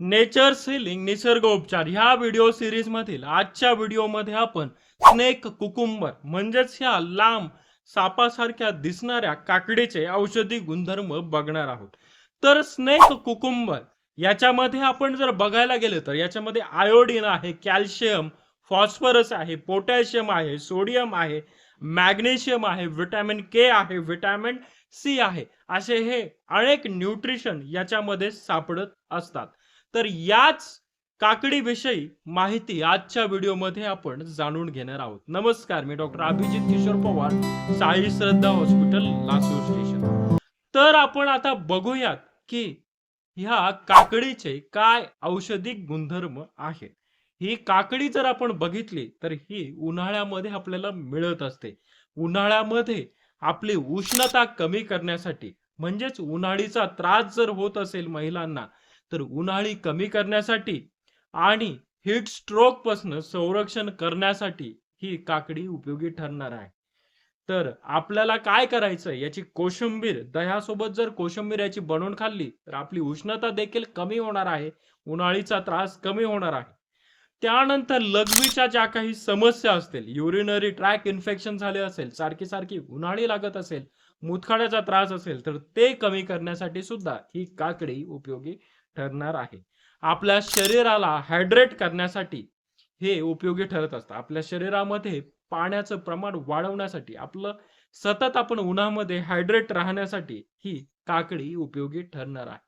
Nature ceiling निसर्गोपचार. ह्या video series मधील आजच्या व्हिडिओमध्ये आपण स्नेक कुकुंबर म्हणजेच ह्या लांब सापासारख्या दिसणाऱ्या काकडीचे औषधी गुणधर्म बघणार आहोत. तर स्नेक कुकुंबर याच्यामध्ये आपण जर बघायला गेलं तर याच्यामध्ये आयोडीन आहे कॅल्शियम फॉस्फरस आहे पोटॅशियम आहे सोडियम आहे मॅग्नेशियम आहे व्हिटॅमिन के आहे व्हिटॅमिन सी आहे. असे हे अनेक न्यूट्रिशन याच्यामध्ये सापडत असतात. तर याच काकडीविषयी माहिती आजच्या व्हिडिओमध्ये आपण जाणून घेणार आहोत. नमस्कार मी doctor Abhijit Kishor Pawar Sai Shraddha hospital Lasur station. तर आपण आता बघूयात की ह्या काकडीचे काय औषधी गुणधर्म आहेत. ही काकडी जर आपण बघितली तर ही उन्हाळ्यामध्ये आपल्याला मिळत असते. उन्हाळ्यामध्ये आपली उष्णता कमी करण्यासाठी म्हणजेच उन्हाळीचा त्रास जर होत असेल महिलांना तर उन्हाळी कमी करण्यासाठी आणि हीट स्ट्रोकपासून संरक्षण करण्यासाठी ही काकडी उपयोगी ठरणार आहे. तर आपल्याला काय करायचं याची कोशिंबीर दह्यासोबत जर कोशिंबीर याची बनवून खाल्ली तर आपली उष्णता देखील कमी होणार आहे. उन्हाळीचा त्रास कमी होणार आहे. त्यानंतर लघवीच्या ज्या काही समस्या असतील युरिनरी ट्रॅक इन्फेक्शन झाले असेल सारखी सारखी उन्हाळी लागत असेल मुतखड्याचा त्रास असेल तर ते कमी करण्यासाठी सुद्धा ही काकडी उपयोगी ठरणार आहे. आपल्या शरीराला हायड्रेट करण्यासाठी हे उपयोगी ठरत असतं. आपल्या शरीरामध्ये पाण्याचं प्रमाण वाढवण्यासाठी आपलं सतत आपण उन्हामध्ये हायड्रेट राहण्यासाठी ही काकडी उपयोगी ठरणार आहे.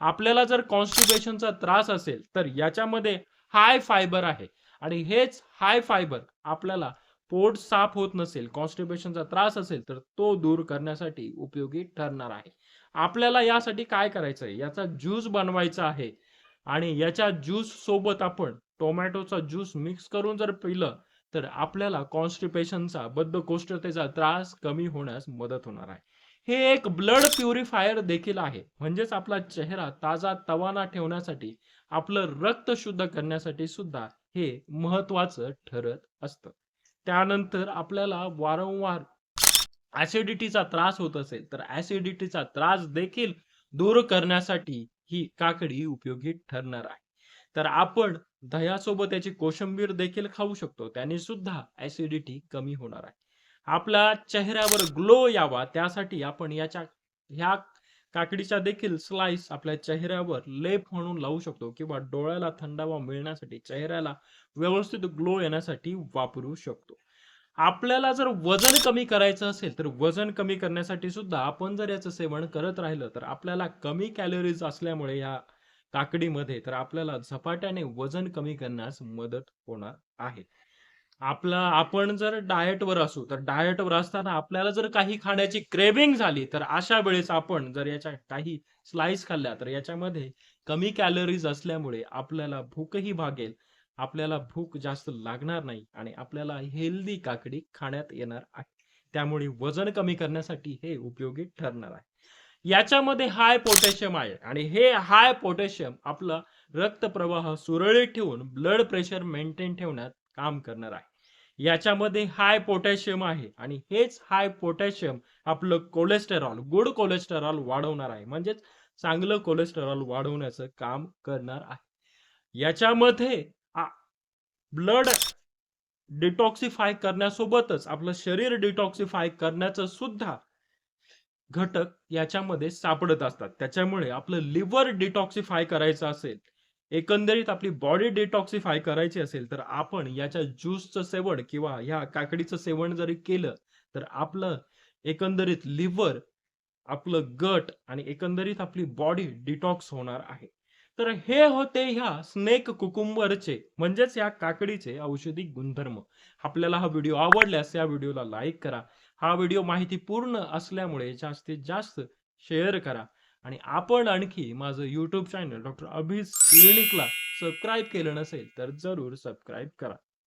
आपल्याला जर कॉन्स्टिपेशनचा त्रास असेल तर याच्यामध्ये हाय फायबर आहे. आणि हेच हाय फायबर आपल्याला पोट साफ होत नसेल कॉन्स्टिपेशनचा त्रास असेल तर तो दूर करण्यासाठी उपयोगी ठरणार आहे. आपल्याला यासाठी काय करायचं आहे याचा ज्यूस बनवायचा आहे. आणि याच्या ज्यूस सोबत आपण टोमॅटोचा ज्यूस मिक्स करून जर पिलं तर आपल्याला कॉन्स्टिपेशनचा बद्धकोष्ठतेचा त्रास कमी होण्यास मदत होणार आहे. हे एक ब्लड प्युरिफायर देखील आहे. म्हणजेच आपला चेहरा ताजा तवाना ठेवण्यासाठी आपलं रक्त शुद्ध करण्यासाठी सुद्धा हे महत्वाचं ठरत असतं. त्यानंतर आपल्याला वारंवार ऍसिडिटीचा त्रास होत असेल तर ऍसिडिटीचा त्रास देखील दूर करण्यासाठी ही काकडी उपयोगी ठरणार आहे. तर आपण दह्यासोबत याची कोशिंबीर देखील खाऊ शकतो त्याने सुद्धा ऍसिडिटी कमी होणार आहे. आपल्या चेहऱ्यावर ग्लो यावा त्यासाठी आपण याच्या ह्या काकडीच्या देखील स्लाइस आपल्या चेहऱ्यावर लेप म्हणून लावू शकतो किंवा डोळ्याला थंडावा मिळण्यासाठी चेहऱ्याला व्यवस्थित ग्लो येण्यासाठी वापरू शकतो. आपल्याला जर वजन कमी करायचं असेल तर वजन कमी करण्यासाठी सुद्धा आपण जर याचं सेवन करत राहिलं तर आपल्याला कमी कॅलरीज असल्यामुळे या काकडीमध्ये तर आपल्याला झपाट्याने वजन कमी करण्यास मदत होणार आहे. आपला आपण जर डाएटवर असू तर डाएटवर असताना आपल्याला जर काही खाण्याची क्रेविंग झाली तर अशा वेळेस आपण जर याच्या काही स्लाइस खाल्ल्या तर याच्यामध्ये कमी कॅलरीज असल्यामुळे आपल्याला भूकही भागेल आपल्याला भूक जास्त लागणार नाही आणि आपल्याला हेल्दी काकडी खाण्यात येणार आहे. त्यामुळे वजन कमी करण्यासाठी हे उपयोगी ठरणार आहे. याच्यामध्ये हाय पोटॅशियम आहे आणि हे हाय पोटॅशियम आपला रक्तप्रवाह सुरळीत ठेवून ब्लड प्रेशर मेंटेन ठेवण्यात काम करणार आहे. याच्यामध्ये हाय पोटॅशियम आहे आणि हेच हाय पोटॅशियम आपलं कोलेस्टेरॉल गुड कोलेस्टेरॉल वाढवणार आहे. म्हणजेच चांगलं कोलेस्टेरॉल वाढवण्याचं काम करणार आहे. याच्यामध्ये ब्लड डिटॉक्सिफाय करण्यासोबतच आपलं शरीर डिटॉक्सिफाय करण्याचं सुद्धा घटक याच्यामध्ये सापडत असतात. त्याच्यामुळे आपलं लिव्हर डिटॉक्सिफाय करायचं असेल एकंदरीत आपली बॉडी डिटॉक्सिफाय करायची असेल तर आपण याच्या ज्यूसचं सेवन किंवा ह्या काकडीचं सेवन जरी केलं तर आपलं एकंदरीत लिव्हर आपलं गट आणि एकंदरीत आपली बॉडी डिटॉक्स होणार आहे. तर हे होते ह्या स्नेक कुकुंबरचे म्हणजेच या काकडीचे औषधी गुणधर्म. आपल्याला हा व्हिडिओ आवडल्यास या व्हिडिओला लाईक करा. हा व्हिडिओ माहिती पूर्ण असल्यामुळे जास्तीत जास्त शेअर करा. आणि आपण आणखी माझं यूट्यूब चॅनल डॉक्टर अभिज क्लिनिकला सबस्क्राईब केलं नसेल तर जरूर सबस्क्राईब करा.